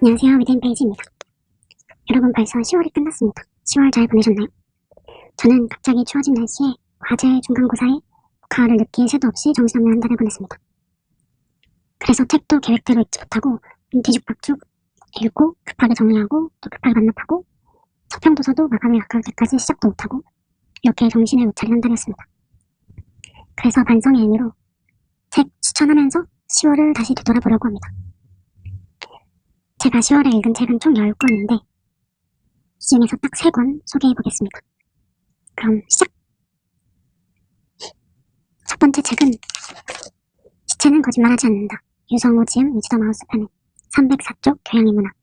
안녕하세요. 위드인 페이지입니다. 여러분 벌써 10월이 끝났습니다. 10월 잘 보내셨나요? 저는 갑자기 추워진 날씨에 과제 중간고사에 가을을 느낄 새도 없이 정신없는 한 달을 보냈습니다. 그래서 책도 계획대로 읽지 못하고 뒤죽박죽 읽고 급하게 정리하고 또 급하게 반납하고 서평도서도 마감에 가까울 때까지 시작도 못하고 이렇게 정신을 못 차린 한 달이었습니다. 그래서 반성의 의미로 책 추천하면서 10월을 다시 되돌아보려고 합니다. 제가 10월에 읽은 책은 총 10권인데 이 중에서 딱 3권 소개해 보겠습니다. 그럼 시작! 첫 번째 책은 시체는 거짓말하지 않는다. 유성호 지음 위즈더 마우스 편의 304쪽 교양의 문학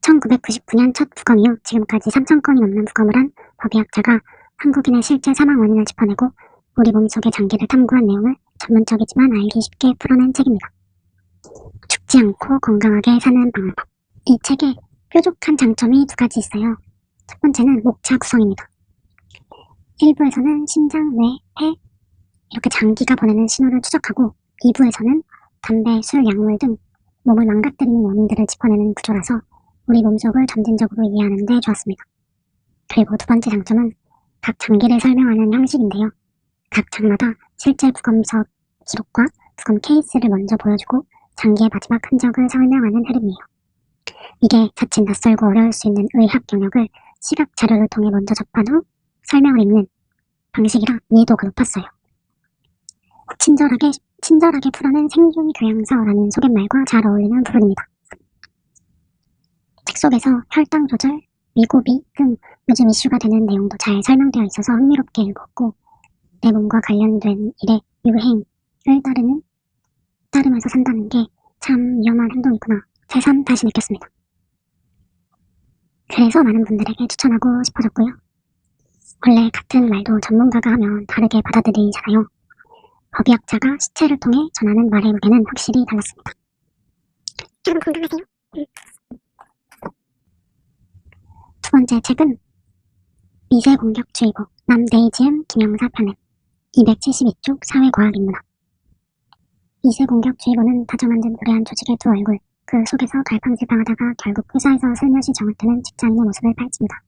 1999년 첫 부검 이후 지금까지 3,000건이 넘는 부검을 한 법의학자가 한국인의 실제 사망 원인을 짚어내고 우리 몸속의 장기를 탐구한 내용을 전문적이지만 알기 쉽게 풀어낸 책입니다. 죽지 않고 건강하게 사는 방법 이 책에 뾰족한 장점이 두 가지 있어요. 첫 번째는 목차 구성입니다. 1부에서는 심장, 뇌, 폐 이렇게 장기가 보내는 신호를 추적하고 2부에서는 담배, 술, 약물 등 몸을 망가뜨리는 원인들을 짚어내는 구조라서 우리 몸속을 점진적으로 이해하는 데 좋았습니다. 그리고 두 번째 장점은 각 장기를 설명하는 형식인데요. 각 장마다 실제 부검서 기록과 부검 케이스를 먼저 보여주고 장기의 마지막 흔적을 설명하는 흐름이에요. 이게 자칫 낯설고 어려울 수 있는 의학 영역을 시각 자료를 통해 먼저 접한 후 설명을 읽는 방식이라 이해도가 높았어요. 친절하게, 친절하게 풀어낸 생존 교양서라는 소개말과 잘 어울리는 부분입니다. 책 속에서 혈당 조절, 미고비 등 요즘 이슈가 되는 내용도 잘 설명되어 있어서 흥미롭게 읽었고 내 몸과 관련된 일에 유행을 따르는 따르면서 산다는 게 참 위험한 행동이구나 새삼 다시 느꼈습니다. 그래서 많은 분들에게 추천하고 싶어졌고요. 원래 같은 말도 전문가가 하면 다르게 받아들이잖아요. 법의학자가 시체를 통해 전하는 말의 무게는 확실히 달랐습니다. 여러분 건강하세요. 두 번째 책은 미세 공격주의보 남데이지음 김영사 편집 272쪽 사회과학 인문학 미세 공격주의보는 다정한 듯 무례한 조직의 두 얼굴 그 속에서 갈팡질팡하다가 결국 회사에서 슬며시 정을 뜨는 직장인의 모습을 파헤칩니다.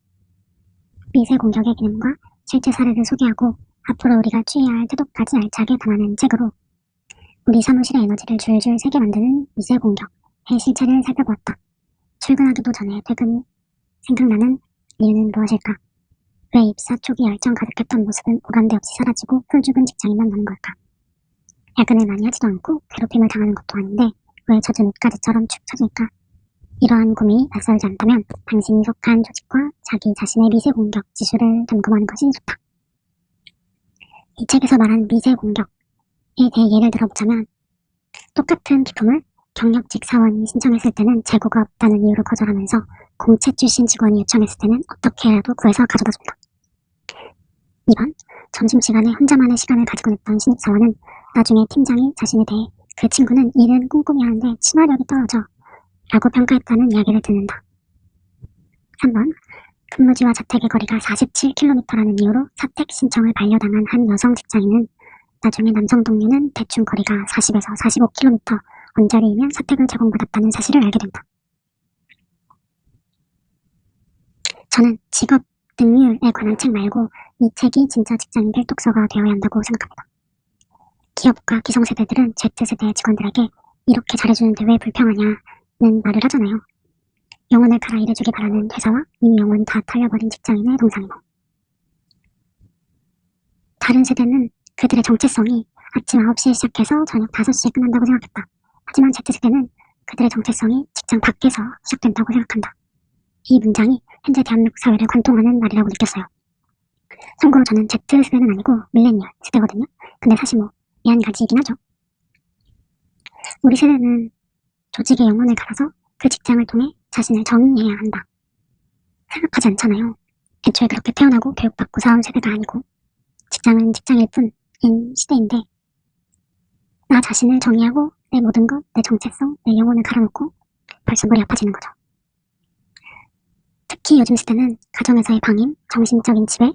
미세 공격의 개념과 실제 사례를 소개하고 앞으로 우리가 취해야 할 태도까지 알차게 담아낸 책으로 우리 사무실의 에너지를 줄줄 새게 만드는 미세 공격의 실체를 살펴보았다. 출근하기도 전에 퇴근이 생각나는 이유는 무엇일까? 왜 입사 초기 열정 가득했던 모습은 오감대 없이 사라지고 풀죽은 직장인만 남은 걸까? 야근을 많이 하지도 않고 괴롭힘을 당하는 것도 아닌데 왜 젖은 옷가지처럼 축 처질까? 이러한 고민이 낯설지 않다면 당신이 속한 조직과 자기 자신의 미세 공격 지수를 점검하는 것이 좋다. 이 책에서 말한 미세 공격에 대해 예를 들어보자면 똑같은 비품을 경력직 사원이 신청했을 때는 재고가 없다는 이유로 거절하면서 공채 출신 직원이 요청했을 때는 어떻게라도 구해서 가져다 준다. 2번 점심시간에 혼자만의 시간을 가지고 있던 신입사원은 나중에 팀장이 자신에 대해 그 친구는 일은 꼼꼼히 하는데 친화력이 떨어져 라고 평가했다는 이야기를 듣는다. 3번 근무지와 자택의 거리가 47km라는 이유로 사택 신청을 반려당한 한 여성 직장인은 나중에 남성 동료는 대충 거리가 40에서 45km 언저리이면 사택을 제공받았다는 사실을 알게 된다. 저는 직업 능률에 관한 책 말고 이 책이 진짜 직장인 필독서가 되어야 한다고 생각합니다. 기업과 기성세대들은 Z세대 직원들에게 이렇게 잘해주는데 왜 불평하냐는 말을 하잖아요. 영혼을 갈아 일해주길 바라는 회사와 이미 영혼이 다 털려버린 직장인의 동상이고 다른 세대는 그들의 정체성이 아침 9시에 시작해서 저녁 5시에 끝난다고 생각했다. 하지만 Z세대는 그들의 정체성이 직장 밖에서 시작된다고 생각한다. 이 문장이 현재 대한민국 사회를 관통하는 말이라고 느꼈어요. 참고로 저는 Z세대는 아니고 밀레니얼 세대거든요. 근데 사실 뭐 미안가지이긴 하죠. 우리 세대는 조직의 영혼을 갈아서 그 직장을 통해 자신을 정의해야 한다. 생각하지 않잖아요. 애초에 그렇게 태어나고 교육받고 살아온 세대가 아니고 직장은 직장일 뿐인 시대인데 나 자신을 정의하고 내 모든 것, 내 정체성, 내 영혼을 갈아놓고 벌써 머리 아파지는 거죠. 특히 요즘 시대는 가정에서의 방임, 정신적인 지배,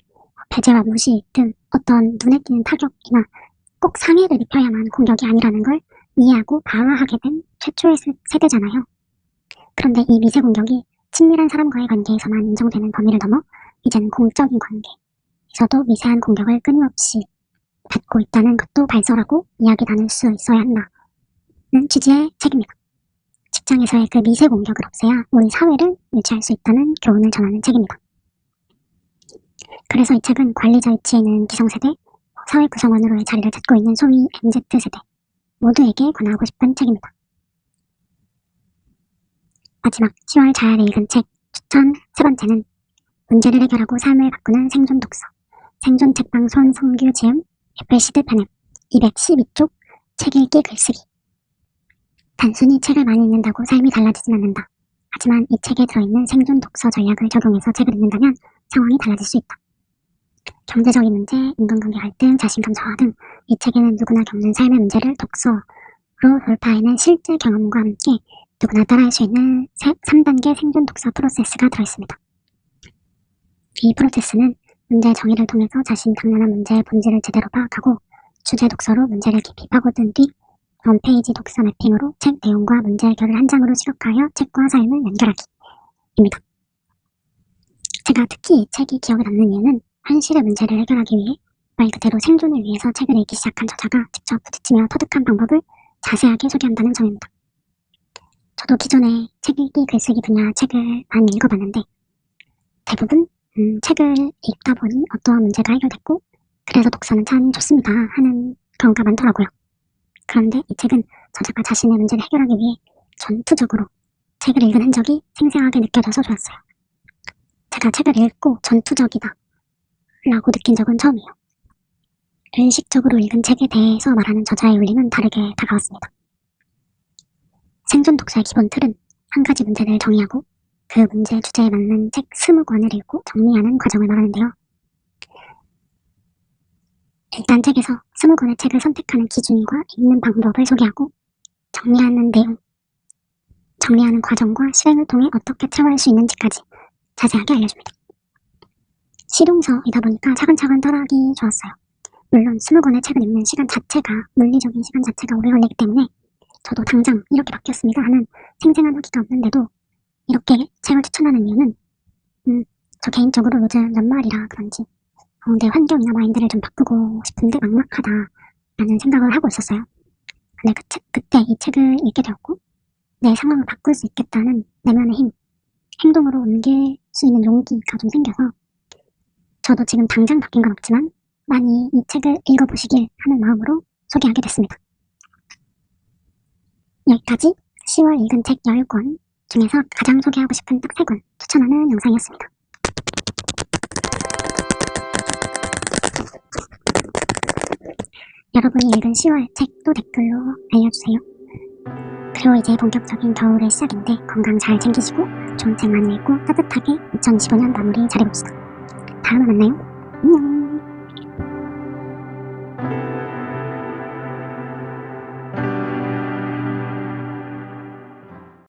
배제와 무시 등 어떤 눈에 띄는 타격이나 꼭 상해를 입혀야만 공격이 아니라는 걸 이해하고 방어하게 된 최초의 세대잖아요. 그런데 이 미세 공격이 친밀한 사람과의 관계에서만 인정되는 범위를 넘어 이제는 공적인 관계에서도 미세한 공격을 끊임없이 받고 있다는 것도 발설하고 이야기 나눌 수 있어야 한다는 취지의 책입니다. 직장에서의 그 미세 공격을 없애야 우리 사회를 유지할 수 있다는 교훈을 전하는 책입니다. 그래서 이 책은 관리자 위치에 있는 기성세대, 사회 구성원으로의 자리를 찾고 있는 소위 MZ세대 모두에게 권하고 싶은 책입니다. 마지막 10월 자야를 읽은 책 추천 세 번째는 문제를 해결하고 삶을 바꾸는 생존 독서 생존 책방 손성규 지음 애플시드 편앱 212쪽 책 읽기 글쓰기 단순히 책을 많이 읽는다고 삶이 달라지진 않는다. 하지만 이 책에 들어있는 생존 독서 전략을 적용해서 책을 읽는다면 상황이 달라질 수 있다. 경제적인 문제, 인간관계 갈등, 자신감 저하 등 이 책에는 누구나 겪는 삶의 문제를 독서로 돌파해낸 실제 경험과 함께 누구나 따라할 수 있는 3단계 생존 독서 프로세스가 들어있습니다. 이 프로세스는 문제 정의를 통해서 자신 당면한 문제의 본질을 제대로 파악하고 주제 독서로 문제를 깊이 파고든 뒤 원페이지 독서 매핑으로 책 내용과 문제 해결을 한 장으로 시각화하여 책과 삶을 연결하기입니다. 제가 특히 이 책이 기억에 남는 이유는 현실의 문제를 해결하기 위해 말 그대로 생존을 위해서 책을 읽기 시작한 저자가 직접 부딪히며 터득한 방법을 자세하게 소개한다는 점입니다. 저도 기존에 책 읽기 글쓰기 분야 책을 많이 읽어봤는데 대부분 음, 책을 읽다 보니 어떠한 문제가 해결됐고 그래서 독서는 참 좋습니다 하는 경우가 많더라고요. 그런데 이 책은 저자가 자신의 문제를 해결하기 위해 전투적으로 책을 읽은 흔적이 생생하게 느껴져서 좋았어요. 제가 책을 읽고 전투적이다 라고 느낀 적은 처음이에요. 의식적으로 읽은 책에 대해서 말하는 저자의 울림은 다르게 다가왔습니다. 생존 독서의 기본 틀은 한 가지 문제를 정의하고 그 문제 주제에 맞는 책 20권을 읽고 정리하는 과정을 말하는데요. 일단 책에서 20권의 책을 선택하는 기준과 읽는 방법을 소개하고 정리하는 내용, 정리하는 과정과 실행을 통해 어떻게 채워할 수 있는지까지 자세하게 알려줍니다. 실용서이다 보니까 차근차근 따라하기 좋았어요. 물론 20권의 책을 읽는 시간 자체가 물리적인 시간 자체가 오래 걸리기 때문에 저도 당장 이렇게 바뀌었습니다 하는 생생한 후기가 없는데도 이렇게 책을 추천하는 이유는 음, 저 개인적으로 요즘 연말이라 그런지 어, 내 환경이나 마인드를 좀 바꾸고 싶은데 막막하다라는 생각을 하고 있었어요. 근데 그 책, 그때 이 책을 읽게 되었고 내 상황을 바꿀 수 있겠다는 내면의 힘, 행동으로 옮길 수 있는 용기가 좀 생겨서 저도 지금 당장 바뀐 건 없지만 많이 이 책을 읽어보시길 하는 마음으로 소개하게 됐습니다. 여기까지 10월 읽은 책 10권 중에서 가장 소개하고 싶은 딱 3권 추천하는 영상이었습니다. 여러분이 읽은 10월 책도 댓글로 알려주세요. 그리고 이제 본격적인 겨울의 시작인데 건강 잘 챙기시고 좋은 책 많이 읽고 따뜻하게 2025년 마무리 잘해봅시다. 다음에 만나요. 안녕.